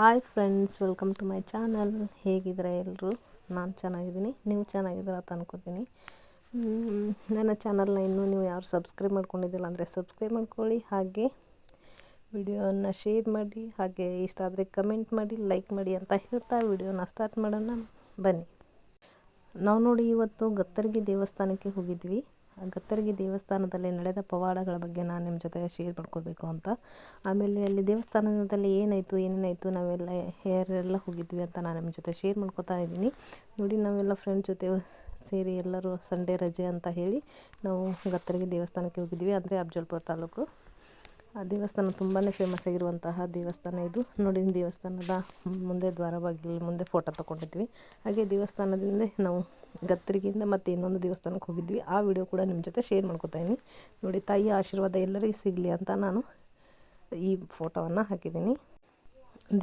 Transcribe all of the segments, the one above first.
Hi friends welcome to my channel ಹೇಗಿದ್ದೀರಾ ಎಲ್ಲರೂ ನಾನು ಚೆನ್ನಾಗಿದ್ದೀನಿ. ನೀವು ಚೆನ್ನಾಗಿದ್ದೀರ ಅಂತ ಅನ್ಕೋತೀನಿ. ನನ್ನ ಚಾನಲ್ನ ಇನ್ನೂ ನೀವು ಯಾರು ಸಬ್ಸ್ಕ್ರೈಬ್ ಮಾಡ್ಕೊಂಡಿದ್ದಿಲ್ಲ ಅಂದರೆ ಸಬ್ಸ್ಕ್ರೈಬ್ ಮಾಡ್ಕೊಳ್ಳಿ. ಹಾಗೆ ವಿಡಿಯೋನ ಶೇರ್ ಮಾಡಿ, ಹಾಗೆ ಇಷ್ಟ ಆದರೆ ಕಮೆಂಟ್ ಮಾಡಿ ಲೈಕ್ ಮಾಡಿ ಅಂತ ಹೇಳ್ತಾ ವಿಡಿಯೋನ ಸ್ಟಾರ್ಟ್ ಮಾಡೋಣ. ಬನ್ನಿ. ನಾವು ನೋಡಿ ಇವತ್ತು ಗತ್ತರ್ಗಿ ದೇವಸ್ಥಾನಕ್ಕೆ ಹೋಗಿದ್ವಿ. ಗತ್ತರ್ಗಿ ದೇವಸ್ಥಾನದಲ್ಲಿ ನಡೆದ ಪವಾಡಗಳ ಬಗ್ಗೆ ನಾನು ನಿಮ್ಮ ಜೊತೆ ಶೇರ್ ಮಾಡ್ಕೋಬೇಕು ಅಂತ. ಆಮೇಲೆ ಅಲ್ಲಿ ದೇವಸ್ಥಾನದಲ್ಲಿ ಏನಾಯಿತು, ಏನೇನಾಯಿತು, ನಾವೆಲ್ಲ ಯಾರೆಲ್ಲ ಹೋಗಿದ್ವಿ ಅಂತ ನಾನು ನಿಮ್ಮ ಜೊತೆ ಶೇರ್ ಮಾಡ್ಕೋತಾ ಇದ್ದೀನಿ. ನೋಡಿ, ನಾವೆಲ್ಲ ಫ್ರೆಂಡ್ ಜೊತೆ ಸೇರಿ ಎಲ್ಲರೂ ಸಂಡೇ ರಜೆ ಅಂತ ಹೇಳಿ ನಾವು ಗತ್ತರಿಗೆ ದೇವಸ್ಥಾನಕ್ಕೆ ಹೋಗಿದ್ವಿ. ಅಂದರೆ ಅಫ್ಜಲ್ಪುರ ತಾಲೂಕು. ದೇವಸ್ಥಾನ ತುಂಬಾ ಫೇಮಸ್ ಆಗಿರುವಂತಹ ದೇವಸ್ಥಾನ ಇದು. ನೋಡಿ ದೇವಸ್ಥಾನದ ಮುಂದೆ ದ್ವಾರ ಬಾಗಿಲು ಮುಂದೆ ಫೋಟೋ ತೊಗೊಂಡಿದ್ವಿ ಹಾಗೆ ದೇವಸ್ಥಾನದಿಂದ ನಾವು ಗತ್ತರಿಗಿಂದ ಮತ್ತೆ ಇನ್ನೊಂದು ದೇವಸ್ಥಾನಕ್ಕೆ ಹೋಗಿದ್ವಿ. ಆ ವಿಡಿಯೋ ಕೂಡ ನಿಮ್ಮ ಜೊತೆ ಶೇರ್ ಮಾಡ್ಕೊತಾ ಇದ್ದೀನಿ. ನೋಡಿ, ತಾಯಿಯ ಆಶೀರ್ವಾದ ಎಲ್ಲರಿಗೂ ಸಿಗಲಿ ಅಂತ ನಾನು ಈ ಫೋಟೋವನ್ನು ಹಾಕಿದ್ದೀನಿ.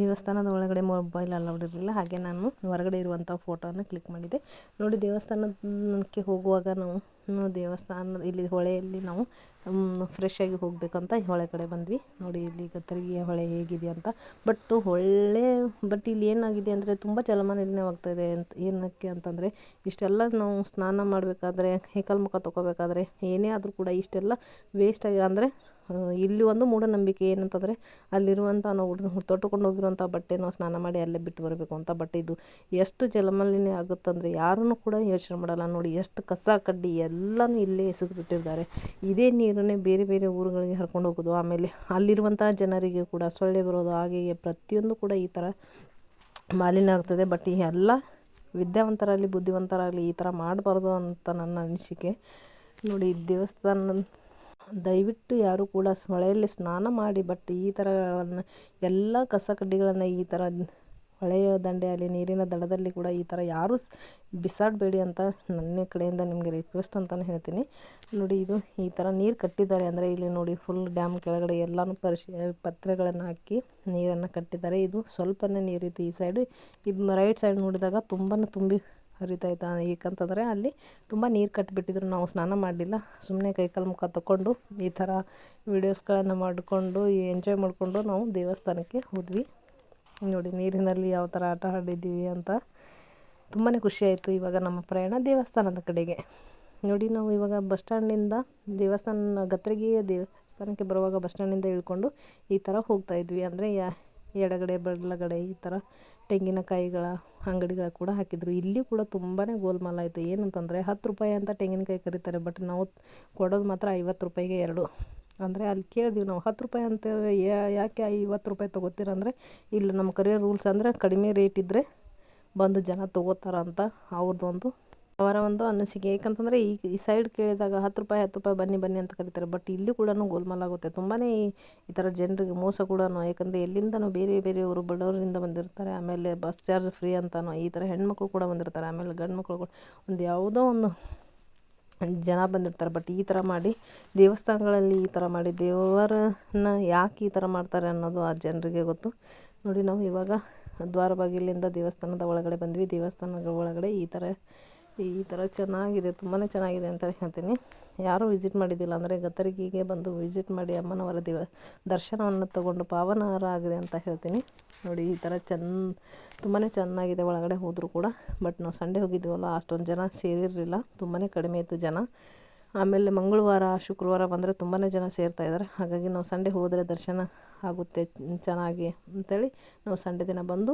ದೇವಸ್ಥಾನದ ಒಳಗಡೆ ಮೊಬೈಲ್ ಅಲೌಡ್ ಇರಲಿಲ್ಲ. ಹಾಗೆ ನಾನು ಹೊರಗಡೆ ಇರುವಂಥ ಫೋಟೋನ ಕ್ಲಿಕ್ ಮಾಡಿದೆ. ನೋಡಿ, ದೇವಸ್ಥಾನಕ್ಕೆ ಹೋಗುವಾಗ ನಾವು ದೇವಸ್ಥಾನ ಇಲ್ಲಿ ಹೊಳೆಯಲ್ಲಿ ನಾವು ಫ್ರೆಶ್ ಆಗಿ ಹೋಗಬೇಕಂತ ಹೊಳೆ ಕಡೆ ಬಂದ್ವಿ. ನೋಡಿ, ಇಲ್ಲಿ ಗತ್ತರಿಗೆಯ ಹೊಳೆ ಹೇಗಿದೆ ಅಂತ. ಬಟ್ ಹೊಳೆ ಬಟ್ ಇಲ್ಲಿ ಏನಾಗಿದೆ ಅಂದರೆ ತುಂಬ ಹೋಗ್ತಾ ಇದೆ ಅಂತ, ಏನಕ್ಕೆ ಅಂತಂದರೆ, ಇಷ್ಟೆಲ್ಲ ನಾವು ಸ್ನಾನ ಮಾಡಬೇಕಾದ್ರೆ ಕೈಕಾಲು ಮುಖ ತೊಗೋಬೇಕಾದ್ರೆ ಏನೇ ಆದರೂ ಕೂಡ ಇಷ್ಟೆಲ್ಲ ವೇಸ್ಟ್ ಆಗಿ, ಅಂದರೆ ಇಲ್ಲಿ ಒಂದು ಮೂಢನಂಬಿಕೆ ಏನಂತಂದರೆ ಅಲ್ಲಿರುವಂಥ ನಾವು ತೊಟ್ಟುಕೊಂಡು ಹೋಗಿರುವಂಥ ಬಟ್ಟೆ ನಾವು ಸ್ನಾನ ಮಾಡಿ ಅಲ್ಲೇ ಬಿಟ್ಟು ಬರಬೇಕು ಅಂತ ಬಟ್ಟೆ ಇದು. ಎಷ್ಟು ಜಲಮಾಲಿನ್ಯ ಆಗುತ್ತಂದರೆ ಯಾರೂ ಕೂಡ ಯೋಚನೆ ಮಾಡಲ್ಲ. ನೋಡಿ ಎಷ್ಟು ಕಸ, ಕಡ್ಡಿ ಎಲ್ಲನೂ ಇಲ್ಲೇ ಎಸೆದು ಬಿಟ್ಟಿರ್ತಾರೆ ಇದೇ ನೀರನ್ನೇ ಬೇರೆ ಬೇರೆ ಊರುಗಳಿಗೆ ಹರ್ಕೊಂಡು ಹೋಗೋದು. ಆಮೇಲೆ ಅಲ್ಲಿರುವಂಥ ಜನರಿಗೆ ಕೂಡ ಸೊಳ್ಳೆ ಬರೋದು, ಹಾಗೆ ಪ್ರತಿಯೊಂದು ಕೂಡ ಈ ಥರ ಮಾಲಿನ್ಯ ಆಗ್ತದೆ. ಬಟ್ ಈ ಎಲ್ಲ ವಿದ್ಯಾವಂತರಾಗಲಿ, ಬುದ್ಧಿವಂತರಾಗಲಿ ಈ ಥರ ಮಾಡಬಾರ್ದು ಅಂತ ನನ್ನ ಅನಿಸಿಕೆ. ನೋಡಿ ದೇವಸ್ಥಾನ ದಯವಿಟ್ಟು ಯಾರು ಕೂಡ ಹೊಳೆಯಲ್ಲಿ ಸ್ನಾನ ಮಾಡಿ ಬಟ್ ಈ ಥರಗಳನ್ನು ಎಲ್ಲ ಕಸ ಕಡ್ಡಿಗಳನ್ನು ಈ ಥರ ಹೊಳೆಯ ದಂಡೆಯಲ್ಲಿ ನೀರಿನ ದಡದಲ್ಲಿ ಕೂಡ ಈ ಥರ ಯಾರೂ ಬಿಸಾಡಬೇಡಿ ಅಂತ ನನ್ನ ಕಡೆಯಿಂದ ನಿಮಗೆ ರಿಕ್ವೆಸ್ಟ್ ಅಂತಲೇ ಹೇಳ್ತೀನಿ. ನೋಡಿ, ಇದು ಈ ಥರ ನೀರು ಕಟ್ಟಿದ್ದಾರೆ ಅಂದರೆ ಇಲ್ಲಿ ನೋಡಿ ಫುಲ್ ಡ್ಯಾಮ್ ಕೆಳಗಡೆ ಎಲ್ಲನೂ ಪರಿಶಿ, ಪತ್ರೆಗಳನ್ನು ಹಾಕಿ ನೀರನ್ನು ಕಟ್ಟಿದ್ದಾರೆ. ಇದು ಸ್ವಲ್ಪನೇ ನೀರಿತ್ತು ಈ ಸೈಡು ಇದು ರೈಟ್ ಸೈಡ್ ನೋಡಿದಾಗ ತುಂಬಾ ತುಂಬಿ ಹರಿತಾ ಇತ್ತು ಏಕಂತಂದರೆ ಅಲ್ಲಿ ತುಂಬ ನೀರು ಕಟ್ಟಿಬಿಟ್ಟಿದ್ರು ನಾವು ಸ್ನಾನ ಮಾಡಲಿಲ್ಲ. ಸುಮ್ಮನೆ ಕೈಕಾಲು ಮುಖ ತಗೊಂಡು ಈ ಥರ ವೀಡಿಯೋಸ್ಗಳನ್ನು ಮಾಡಿಕೊಂಡು ಎಂಜಾಯ್ ಮಾಡಿಕೊಂಡು ನಾವು ದೇವಸ್ಥಾನಕ್ಕೆ ಹೋದ್ವಿ. ನೋಡಿ, ನೀರಿನಲ್ಲಿ ಯಾವ ಥರ ಆಟ ಆಡಿದ್ದೀವಿ ಅಂತ ತುಂಬಾ ಖುಷಿಯಾಯಿತು ಇವಾಗ ನಮ್ಮ ಪ್ರಯಾಣ ದೇವಸ್ಥಾನದ ಕಡೆಗೆ. ನೋಡಿ, ನಾವು ಇವಾಗ ಬಸ್ ಸ್ಟ್ಯಾಂಡಿಂದ ದೇವಸ್ಥಾನ ಗತ್ತರಿಗೆ ದೇವಸ್ಥಾನಕ್ಕೆ ಬರುವಾಗ ಬಸ್ ಸ್ಟ್ಯಾಂಡಿಂದ ಇಳ್ಕೊಂಡು ಈ ಥರ ಹೋಗ್ತಾ ಇದ್ವಿ. ಅಂದರೆ ಯಾ ಎಡಗಡೆ, ಬಲಗಡೆ ಈ ಥರ ತೆಂಗಿನಕಾಯಿಗಳ ಅಂಗಡಿಗಳು ಕೂಡ ಹಾಕಿದ್ರು. ಇಲ್ಲಿ ಕೂಡ ತುಂಬಾ ಗೋಲ್ಮಾಲ್ ಆಯಿತು. ಏನಂತಂದರೆ ಹತ್ತು ರೂಪಾಯಿ ಅಂತ ತೆಂಗಿನಕಾಯಿ ಕರೀತಾರೆ, ಬಟ್ ನಾವು ಕೊಡೋದು ಮಾತ್ರ ಐವತ್ತು ರೂಪಾಯಿಗೆ ಎರಡು. ಅಂದರೆ ಅಲ್ಲಿ ಕೇಳಿದ್ವಿ ನಾವು, ಹತ್ತು ರೂಪಾಯಿ ಅಂತ ಯಾಕೆ ಐವತ್ತು ರೂಪಾಯಿ ತೊಗೋತೀರ ಅಂದರೆ, ಇಲ್ಲಿ ನಮ್ಮ ಕರಿಯರ್ ರೂಲ್ಸ್ ಅಂದರೆ ಕಡಿಮೆ ರೇಟ್ ಇದ್ದರೆ ಬಂದು ಜನ ತೊಗೋತಾರ ಅಂತ ಅವ್ರದ್ದು ಒಂದು ಅವರ ಒಂದು ಅನಿಸಿಕೆ. ಏಕಂತಂದರೆ ಈ ಈ ಸೈಡ್ ಕೇಳಿದಾಗ ಹತ್ತು ರೂಪಾಯಿ ಹತ್ತು ರೂಪಾಯಿ ಬನ್ನಿ ಬನ್ನಿ ಅಂತ ಕರೀತಾರೆ. ಬಟ್ ಇಲ್ಲಿ ಕೂಡ ಗೋಲ್ಮಾಲ್ ಆಗುತ್ತೆ. ತುಂಬಾ ಈ ಥರ ಜನರಿಗೆ ಮೋಸ ಕೂಡ ಯಾಕಂದರೆ ಎಲ್ಲಿಂದನೂ ಬೇರೆ ಬೇರೆಯವರು ಬಡವರಿಂದ ಬಂದಿರ್ತಾರೆ. ಆಮೇಲೆ ಬಸ್ ಚಾರ್ಜ್ ಫ್ರೀ ಅಂತನೋ. ಈ ಥರ ಹೆಣ್ಮಕ್ಳು ಕೂಡ ಬಂದಿರ್ತಾರೆ. ಆಮೇಲೆ ಗಂಡು ಮಕ್ಕಳು ಒಂದು ಯಾವುದೋ ಒಂದು ಜನ ಬಂದಿರ್ತಾರೆ. ಬಟ್ ಈ ಥರ ಮಾಡಿ ದೇವಸ್ಥಾನಗಳಲ್ಲಿ ಈ ಥರ ಮಾಡಿ ದೇವರನ್ನ ಯಾಕೆ ಈ ಥರ ಮಾಡ್ತಾರೆ ಅನ್ನೋದು ಆ ಜನರಿಗೆ ಗೊತ್ತು. ನೋಡಿ ನಾವು ಇವಾಗ ದ್ವಾರ ಬಾಗಿಲಿಂದ ದೇವಸ್ಥಾನದ ಒಳಗಡೆ ಬಂದ್ವಿ. ದೇವಸ್ಥಾನದ ಒಳಗಡೆ ಈ ಥರ ಈ ಥರ ಚೆನ್ನಾಗಿದೆ ತುಂಬಾ ಚೆನ್ನಾಗಿದೆ ಅಂತ ಹೇಳ್ತೀನಿ. ಯಾರೂ ವಿಸಿಟ್ ಮಾಡಿದ್ದಿಲ್ಲ ಅಂದರೆ ಗತರಿಗೆ ಬಂದು ವಿಸಿಟ್ ಮಾಡಿ ಅಮ್ಮನವರ ದಿವ, ದರ್ಶನವನ್ನು ತಗೊಂಡು ಪಾವನರಾಗಿದೆ ಅಂತ ಹೇಳ್ತೀನಿ. ನೋಡಿ, ಈ ಥರ ಚೆನ್ನ ತುಂಬಾ ಚೆನ್ನಾಗಿದೆ ಒಳಗಡೆ ಹೋದರೂ ಕೂಡ. ಬಟ್ ನಾವು ಸಂಡೇ ಹೋಗಿದ್ದೀವಲ್ಲ ಅಷ್ಟೊಂದು ಜನ ಸೇರಿರಲಿಲ್ಲ. ತುಂಬಾ ಕಡಿಮೆ ಇತ್ತು ಜನ. ಆಮೇಲೆ ಮಂಗಳವಾರ, ಶುಕ್ರವಾರ ಬಂದರೆ ತುಂಬಾ ಜನ ಸೇರ್ತಾ ಇದ್ದಾರೆ. ಹಾಗಾಗಿ ನಾವು ಸಂಡೇ ಹೋದರೆ ದರ್ಶನ ಆಗುತ್ತೆ, ಚೆನ್ನಾಗಿ ಅಂತೇಳಿ ನಾವು ಸಂಡೇ ದಿನ ಬಂದು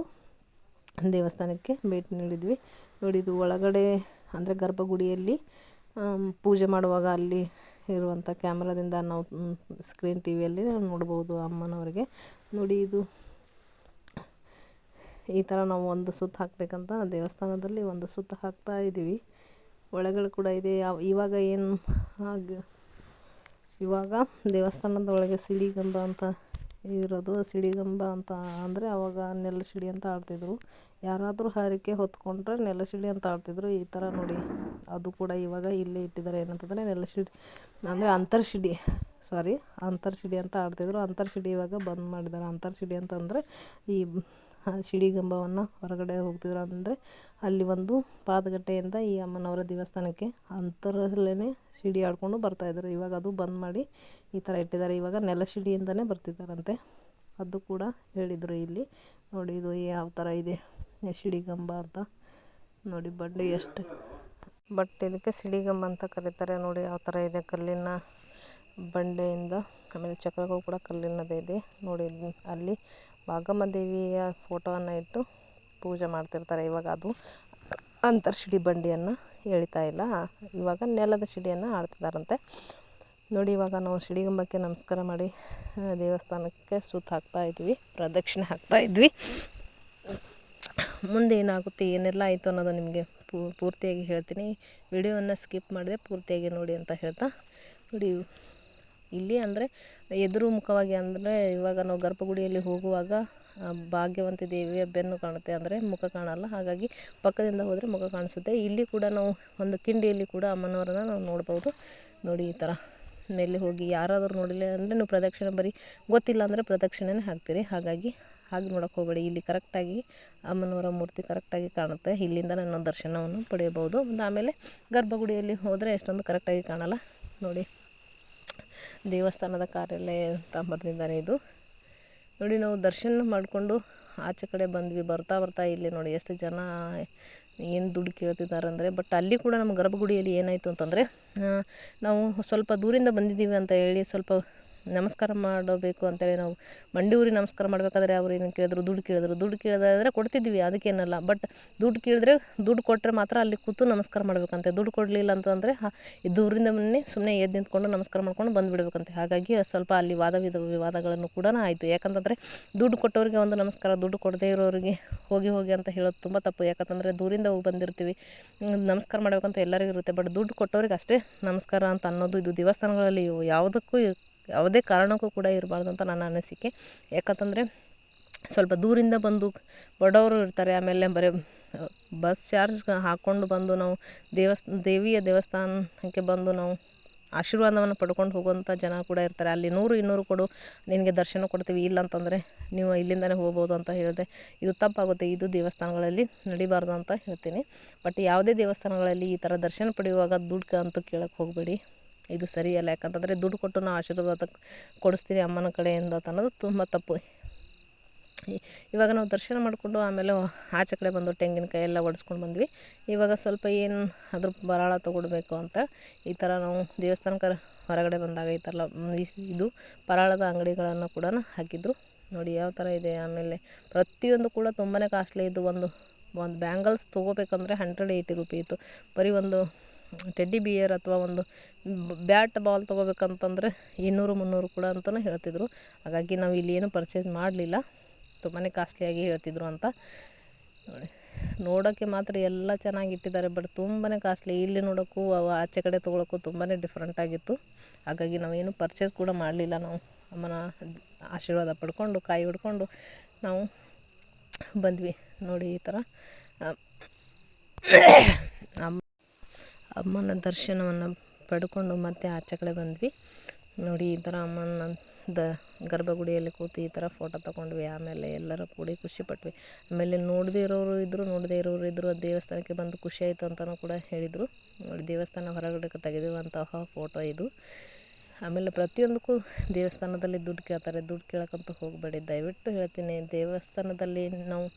ದೇವಸ್ಥಾನಕ್ಕೆ ಭೇಟಿ ನೀಡಿದ್ವಿ. ನೋಡಿ, ಇದು ಒಳಗಡೆ ಅಂದರೆ ಗರ್ಭಗುಡಿಯಲ್ಲಿ ಪೂಜೆ ಮಾಡುವಾಗ ಅಲ್ಲಿ ಇರುವಂಥ ಕ್ಯಾಮ್ರಾದಿಂದ ನಾವು ಸ್ಕ್ರೀನ್ ಟಿ ವಿಯಲ್ಲಿ ನೋಡ್ಬೋದು ಅಮ್ಮನವರಿಗೆ. ನೋಡಿ, ಇದು ಈ ಥರ ನಾವು ಒಂದು ಸುತ್ತು ಹಾಕಬೇಕಂತ ದೇವಸ್ಥಾನದಲ್ಲಿ ಒಂದು ಸುತ್ತು ಹಾಕ್ತಾ ಇದ್ದೀವಿ ಒಳಗಡೆ ಕೂಡ ಇದೆ. ಇವಾಗ ಏನು ಹಾಗೆ, ಇವಾಗ ದೇವಸ್ಥಾನದ ಒಳಗೆ ಸಿಡಿಗಂಬ ಅಂತ ಇರೋದು ಸಿಡಿಗಂಬ ಅಂತ, ಅಂದರೆ ಅವಾಗ ನೆಲಸಿಡಿ ಅಂತ ಆಡ್ತಿದ್ರು. ಯಾರಾದರೂ ಹರಕೆ ಹೊತ್ಕೊಂಡ್ರೆ ನೆಲಸಿಡಿ ಅಂತ ಆಡ್ತಿದ್ರು. ಈ ಥರ ನೋಡಿ, ಅದು ಕೂಡ ಇವಾಗ ಇಲ್ಲೇ ಇಟ್ಟಿದ್ದಾರೆ. ಏನಂತಂದರೆ ನೆಲಸಿಡಿ ಅಂದರೆ ಅಂತರ್ ಸಿಡಿ ಸಾರಿ ಅಂತರ್ಸಿಡಿ ಅಂತ ಆಡ್ತಿದ್ರು. ಅಂತರ್ಸಿಡಿ ಇವಾಗ ಬಂದ್ ಮಾಡಿದ್ದಾರೆ. ಅಂತರ್ಸಿಡಿ ಅಂತಂದರೆ ಈ ಸಿಡಿಗಂಬವನ್ನು ಹೊರಗಡೆ ಹೋಗ್ತಿದ್ರು. ಅಂದರೆ ಅಲ್ಲಿ ಒಂದು ಪಾದಗಟ್ಟೆಯಿಂದ ಈ ಅಮ್ಮನವರ ದೇವಸ್ಥಾನಕ್ಕೆ ಅಂತರಲ್ಲೇ ಸಿಡಿ ಆಡಿಕೊಂಡು ಬರ್ತಾಯಿದ್ರು ಇವಾಗ ಅದು ಬಂದ್ ಮಾಡಿ ಈ ಥರ ಇಟ್ಟಿದ್ದಾರೆ. ಇವಾಗ ನೆಲಶಿಡಿಯಿಂದನೇ ಬರ್ತಿದ್ದಾರಂತೆ. ಅದು ಕೂಡ ಹೇಳಿದರು ಇಲ್ಲಿ. ನೋಡಿ ಇದು ಯಾವ ಥರ ಇದೆ. ಸಿಡಿಗಂಬ ಅಂತ ನೋಡಿ ಬಂಡೆ ಎಷ್ಟು. ಬಟ್ ಇದಕ್ಕೆ ಸಿಡಿಗಂಬ ಅಂತ ಕರೀತಾರೆ. ನೋಡಿ ಯಾವ ಥರ ಇದೆ ಕಲ್ಲಿನ ಬಂಡೆಯಿಂದ. ಆಮೇಲೆ ಚಕ್ರಗಳು ಕೂಡ ಕಲ್ಲಿನದೇ ಇದೆ. ನೋಡಿ ಅಲ್ಲಿ ಭಾಗಮ್ಮ ದೇವಿಯ ಫೋಟೋವನ್ನು ಇಟ್ಟು ಪೂಜೆ ಮಾಡ್ತಿರ್ತಾರೆ. ಇವಾಗ ಅದು ಅಂತರ್ ಶಿಡಿ ಬಂಡಿಯನ್ನು ಎಳಿತಾ ಇಲ್ಲ. ಇವಾಗ ನೆಲದ ಶಿಡಿಯನ್ನು ಆಡ್ತಿದ್ದಾರಂತೆ ನೋಡಿ, ಇವಾಗ ನಾವು ಶಿಡಿಗಂಬಕ್ಕೆ ನಮಸ್ಕಾರ ಮಾಡಿ ದೇವಸ್ಥಾನಕ್ಕೆ ಸುತ್ತ ಹಾಕ್ತಾ ಇದ್ವಿ, ಪ್ರದಕ್ಷಿಣೆ ಹಾಕ್ತಾ ಇದ್ವಿ. ಮುಂದೆ ಏನಾಗುತ್ತೆ, ಏನೆಲ್ಲ ಆಯಿತು ಅನ್ನೋದು ನಿಮಗೆ ಪೂರ್ತಿಯಾಗಿ ಹೇಳ್ತೀನಿ. ವಿಡಿಯೋವನ್ನು ಸ್ಕಿಪ್ ಮಾಡಿದೆ ಪೂರ್ತಿಯಾಗಿ ನೋಡಿ ಅಂತ ಹೇಳ್ತಾ ನೋಡಿ. ಇಲ್ಲಿ ಅಂದರೆ, ಎದುರು ಮುಖವಾಗಿ ಅಂದರೆ, ಇವಾಗ ನಾವು ಗರ್ಭಗುಡಿಯಲ್ಲಿ ಹೋಗುವಾಗ ಭಾಗ್ಯವಂತಿ ದೇವಿಯ ಬೆನ್ನು ಕಾಣುತ್ತೆ ಅಂದರೆ ಮುಖ ಕಾಣಲ್ಲ. ಹಾಗಾಗಿ ಪಕ್ಕದಿಂದ ಹೋದರೆ ಮುಖ ಕಾಣಿಸುತ್ತೆ. ಇಲ್ಲಿ ಕೂಡ ನಾವು ಒಂದು ಕಿಂಡಿಯಲ್ಲಿ ಕೂಡ ಅಮ್ಮನವರನ್ನು ನಾವು ನೋಡ್ಬೋದು. ನೋಡಿ, ಈ ಥರ ಮೇಲೆ ಹೋಗಿ ಯಾರಾದರೂ ನೋಡಿಲ್ಲ ಅಂದರೆ ನೀವು ಪ್ರದಕ್ಷಿಣೆ ಬರೀ ಗೊತ್ತಿಲ್ಲ ಅಂದರೆ ಪ್ರದಕ್ಷಿಣೆನೇ ಹಾಕ್ತೀರಿ. ಹಾಗಾಗಿ ಹಾಗೆ ನೋಡೋಕೆ ಹೋಗಬೇಡಿ. ಇಲ್ಲಿ ಕರೆಕ್ಟಾಗಿ ಅಮ್ಮನವರ ಮೂರ್ತಿ ಕರೆಕ್ಟಾಗಿ ಕಾಣುತ್ತೆ. ಇಲ್ಲಿಂದ ನಾನು ದರ್ಶನವನ್ನು ಪಡೆಯಬಹುದು. ಆಮೇಲೆ ಗರ್ಭಗುಡಿಯಲ್ಲಿ ಹೋದರೆ ಎಷ್ಟೊಂದು ಕರೆಕ್ಟಾಗಿ ಕಾಣಲ್ಲ. ನೋಡಿ, ದೇವಸ್ಥಾನದ ಕಾರ್ಯಾಲಯ ಅಂತ ಬರೆದಿದ್ದಾರೆ ಇದು. ನೋಡಿ, ನಾವು ದರ್ಶನ ಮಾಡಿಕೊಂಡು ಆಚೆ ಕಡೆ ಬಂದ್ವಿ. ಬರ್ತಾ ಬರ್ತಾ ಇಲ್ಲಿ ನೋಡಿ, ಎಷ್ಟು ಜನ ಏನು ದುಡ್ಡು ಕೇಳ್ತಿದ್ದಾರೆ ಅಂದರೆ ಬಟ್ ಅಲ್ಲಿ ಕೂಡ ನಮ್ಮ ಗರ್ಭಗುಡಿಯಲ್ಲಿ ಏನಾಯಿತು ಅಂತಂದರೆ ನಾವು ಸ್ವಲ್ಪ ದೂರಿಂದ ಬಂದಿದ್ದೀವಿ ಅಂತ ಹೇಳಿ ಸ್ವಲ್ಪ ನಮಸ್ಕಾರ ಮಾಡಬೇಕು ಅಂತೇಳಿ ನಾವು ಮಂಡಿ ಊರಿಗೆ ನಮಸ್ಕಾರ ಮಾಡಬೇಕಾದ್ರೆ ಅವ್ರು ಏನು ಕೇಳಿದ್ರು, ದುಡ್ಡು ಕೇಳಿದ್ರು. ದುಡ್ಡು ಕೇಳಿದ್ರೆ ಕೊಡ್ತಿದ್ವಿ ಅದಕ್ಕೇನಲ್ಲ ಬಟ್ ದುಡ್ಡು ಕೇಳಿದ್ರೆ ದುಡ್ಡು ಕೊಟ್ಟರೆ ಮಾತ್ರ ಅಲ್ಲಿ ಕೂತು ನಮಸ್ಕಾರ ಮಾಡಬೇಕಂತೆ. ದುಡ್ಡು ಕೊಡಲಿಲ್ಲ ಅಂತಂದರೆ ದೂರಿಂದ ಮೊನ್ನೆ ಸುಮ್ಮನೆ ಎದ್ದು ನಿಂತ್ಕೊಂಡು ನಮಸ್ಕಾರ ಮಾಡ್ಕೊಂಡು ಬಂದುಬಿಡ್ಬೇಕಂತೆ. ಹಾಗಾಗಿ ಸ್ವಲ್ಪ ಅಲ್ಲಿ ವಾದ ವಿಧ ವಿವಾದಗಳನ್ನು ಕೂಡ ಆಯಿತು. ಯಾಕಂತಂದರೆ ದುಡ್ಡು ಕೊಟ್ಟವರಿಗೆ ಒಂದು ನಮಸ್ಕಾರ, ದುಡ್ಡು ಕೊಡದೇ ಇರೋರಿಗೆ ಹೋಗಿ ಹೋಗಿ ಅಂತ ಹೇಳೋದು ತುಂಬ ತಪ್ಪು. ಯಾಕಂತಂದರೆ ದೂರಿಂದ ಹೋಗಿ ಬಂದಿರ್ತೀವಿ, ನಮಸ್ಕಾರ ಮಾಡಬೇಕಂತ ಎಲ್ಲರಿಗೂ ಇರುತ್ತೆ. ಬಟ್ ದುಡ್ಡು ಕೊಟ್ಟವ್ರಿಗೆ ಅಷ್ಟೇ ನಮಸ್ಕಾರ ಅಂತ ಅನ್ನೋದು ಇದು ದೇವಸ್ಥಾನಗಳಲ್ಲಿ ಯಾವುದಕ್ಕೂ ಯಾವುದೇ ಕಾರಣಕ್ಕೂ ಕೂಡ ಇರಬಾರ್ದು ಅಂತ ನನ್ನ ಅನಿಸಿಕೆ. ಯಾಕಂತಂದರೆ ಸ್ವಲ್ಪ ದೂರಿಂದ ಬಂದು ಬಡವರು ಇರ್ತಾರೆ, ಆಮೇಲೆ ಬರೀ ಬಸ್ ಚಾರ್ಜ್ ಹಾಕ್ಕೊಂಡು ಬಂದು ನಾವು ದೇವಸ್, ದೇವಿಯ ದೇವಸ್ಥಾನಕ್ಕೆ ಬಂದು ನಾವು ಆಶೀರ್ವಾದವನ್ನು ಪಡ್ಕೊಂಡು ಹೋಗುವಂಥ ಜನ ಕೂಡ ಇರ್ತಾರೆ. ಅಲ್ಲಿ ನೂರು ಇನ್ನೂರು ಕೊಡು, ನಿನಗೆ ದರ್ಶನ ಕೊಡ್ತೀವಿ, ಇಲ್ಲ ಅಂತಂದರೆ ನೀವು ಇಲ್ಲಿಂದಲೇ ಹೋಗ್ಬೋದು ಅಂತ ಹೇಳಿದೆ ಇದು ತಪ್ಪಾಗುತ್ತೆ. ಇದು ದೇವಸ್ಥಾನಗಳಲ್ಲಿ ನಡಿಬಾರ್ದು ಅಂತ ಹೇಳ್ತೀನಿ. ಬಟ್ ಯಾವುದೇ ದೇವಸ್ಥಾನಗಳಲ್ಲಿ ಈ ಥರ ದರ್ಶನ ಪಡೆಯುವಾಗ ದುಡ್ಡು ಅಂತೂ ಕೇಳೋಕ್ಕೆ ಹೋಗಬೇಡಿ. ಇದು ಸರಿಯಲ್ಲ ಯಾಕಂತಂದರೆ ದುಡ್ಡು ಕೊಟ್ಟು ನಾವು ಆಶೀರ್ವಾದ ಕೊಡಿಸ್ತೀವಿ ಅಮ್ಮನ ಕಡೆಯಿಂದ ಅನ್ನೋದು ತುಂಬ ತಪ್ಪು. ಇವಾಗ ನಾವು ದರ್ಶನ ಮಾಡಿಕೊಂಡು ಆಮೇಲೆ ಆಚೆ ಕಡೆ ಬಂದು ತೆಂಗಿನಕಾಯಿ ಎಲ್ಲ ಒಡಿಸ್ಕೊಂಡು ಬಂದ್ವಿ. ಇವಾಗ ಸ್ವಲ್ಪ ಏನು ಅದ್ರ ಬರಾಳ ತೊಗೊಡ್ಬೇಕು ಅಂತ ಈ ಥರ ನಾವು ದೇವಸ್ಥಾನಕ್ಕೆ ಹೊರಗಡೆ ಬಂದಾಗ ಈ ಥರ ಇದು ಪರಾಳದ ಅಂಗಡಿಗಳನ್ನು ಕೂಡ ಹಾಕಿದ್ರು. ನೋಡಿ ಯಾವ ಥರ ಇದೆ, ಆಮೇಲೆ ಪ್ರತಿಯೊಂದು ಕೂಡ ತುಂಬಾ ಕಾಸ್ಟ್ಲಿ ಇದ್ದು ಒಂದು ಒಂದು ಬ್ಯಾಂಗಲ್ಸ್ ತೊಗೋಬೇಕಂದ್ರೆ ಹಂಡ್ರೆಡ್ ಏಯ್ಟಿ ರುಪಿ ಇತ್ತು. ಬರೀ ಒಂದು ಟೆಡ್ಡಿ ಬಿಯರ್ ಅಥವಾ ಒಂದು ಬ್ಯಾಟ್ ಬಾಲ್ ತೊಗೋಬೇಕಂತಂದರೆ ಇನ್ನೂರು, ಮುನ್ನೂರು ಕೂಡ ಅಂತಲೂ ಹೇಳ್ತಿದ್ರು. ಹಾಗಾಗಿ ನಾವು ಇಲ್ಲಿ ಏನು ಪರ್ಚೇಸ್ ಮಾಡಲಿಲ್ಲ. ತುಂಬಾ ಕಾಸ್ಟ್ಲಿಯಾಗಿ ಹೇಳ್ತಿದ್ರು ಅಂತ. ನೋಡಿ ನೋಡೋಕ್ಕೆ ಮಾತ್ರ ಎಲ್ಲ ಚೆನ್ನಾಗಿ ಇಟ್ಟಿದ್ದಾರೆ ಬಟ್ ತುಂಬಾ ಕಾಸ್ಟ್ಲಿ ಇಲ್ಲಿ ನೋಡೋಕ್ಕೂ ಆಚೆ ಕಡೆ ತೊಗೊಳಕ್ಕೂ ತುಂಬಾ ಡಿಫ್ರೆಂಟ್ ಆಗಿತ್ತು. ಹಾಗಾಗಿ ನಾವೇನು ಪರ್ಚೇಸ್ ಕೂಡ ಮಾಡಲಿಲ್ಲ ನಾವು. ಅಮ್ಮನ ಆಶೀರ್ವಾದ ಪಡ್ಕೊಂಡು, ಕಾಯಿ ಹಿಡ್ಕೊಂಡು ನಾವು ಬಂದ್ವಿ. ನೋಡಿ ಈ ಥರ. ಅಮ್ಮ ಅಮ್ಮನ ದರ್ಶನವನ್ನು ಪಡ್ಕೊಂಡು ಮತ್ತೆ ಆಚೆ ಕಡೆ ಬಂದ್ವಿ. ನೋಡಿ, ಈ ಥರ ಅಮ್ಮನ ದ ಗರ್ಭಗುಡಿಯಲ್ಲಿ ಕೂತು ಈ ಥರ ಫೋಟೋ ತಗೊಂಡ್ವಿ. ಆಮೇಲೆ ಎಲ್ಲರೂ ಕೂಡಿ ಖುಷಿಪಟ್ವಿ ಆಮೇಲೆ ನೋಡದೇ ಇರೋರು ಇದ್ದರು ನೋಡದೇ ಇರೋರು ಇದ್ದರು ದೇವಸ್ಥಾನಕ್ಕೆ ಬಂದು ಖುಷಿ ಆಯಿತು ಅಂತಲೂ ಕೂಡ ಹೇಳಿದರು. ನೋಡಿ, ದೇವಸ್ಥಾನ ಹೊರಗಡೆ ತೆಗೆದಿರುವಂತಹ ಫೋಟೋ ಇದು. ಆಮೇಲೆ ಪ್ರತಿಯೊಂದಕ್ಕೂ ದೇವಸ್ಥಾನದಲ್ಲಿ ದುಡ್ಡು ಕೇಳ್ತಾರೆ, ದುಡ್ಡು ಕೇಳೋಕ್ಕಂತೂ ಹೋಗಬೇಡಿ. ದಯವಿಟ್ಟು ಹೇಳ್ತೀನಿ, ದೇವಸ್ಥಾನದಲ್ಲಿ ನಾವು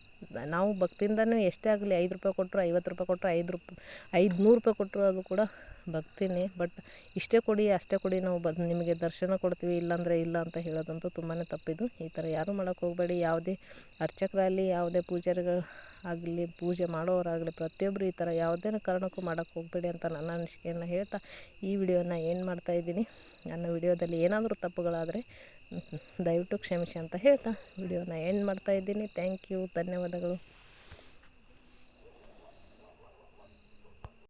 ನಾವು ಭಕ್ತಿಯಿಂದಲೂ ಎಷ್ಟೇ ಆಗಲಿ ಐದು ರೂಪಾಯಿ ಕೊಟ್ಟರು ಐವತ್ತು ರೂಪಾಯಿ ಕೊಟ್ಟರು ಐದು ರೂಪಾಯಿ ಐದು ನೂರು ರೂಪಾಯಿ ಕೊಟ್ಟರು ಅದು ಕೂಡ ಭಕ್ತಿನೇ. ಬಟ್ ಇಷ್ಟೇ ಕೊಡಿ, ಅಷ್ಟೇ ಕೊಡಿ, ನಾವು ಬದ್ ನಿಮಗೆ ದರ್ಶನ ಕೊಡ್ತೀವಿ, ಇಲ್ಲಾಂದರೆ ಇಲ್ಲ ಅಂತ ಹೇಳೋದಂತೂ ತುಂಬಾ ತಪ್ಪಿದು. ಈ ಥರ ಯಾರೂ ಮಾಡೋಕ್ಕೆ ಹೋಗಬೇಡಿ. ಯಾವುದೇ ಅರ್ಚಕರಾಗಲಿ, ಯಾವುದೇ ಪೂಜಾರಿಗಳು ಆಗಲಿ, ಪೂಜೆ ಮಾಡೋರಾಗಲಿ ಪ್ರತಿಯೊಬ್ಬರು ಈ ಥರ ಯಾವುದೇ ಕಾರಣಕ್ಕೂ ಮಾಡೋಕ್ಕೆ ಹೋಗಬೇಡಿ ಅಂತ ನನ್ನ ಅನಿಸಿಕೆಯನ್ನು ಹೇಳ್ತಾ ಈ ವಿಡಿಯೋನ ಏನು ಮಾಡ್ತಾಯಿದ್ದೀನಿ ನನ್ನ ವಿಡಿಯೋದಲ್ಲಿ ಏನಾದರೂ ತಪ್ಪುಗಳಾದರೆ ದಯವಿಟ್ಟು ಕ್ಷಮಿಸಿ ಅಂತ ಹೇಳ್ತಾ ವಿಡಿಯೋನ ಎಂಡ್ ಮಾಡ್ತಾಯಿದ್ದೀನಿ ಥ್ಯಾಂಕ್ ಯು ಧನ್ಯವಾದಗಳು.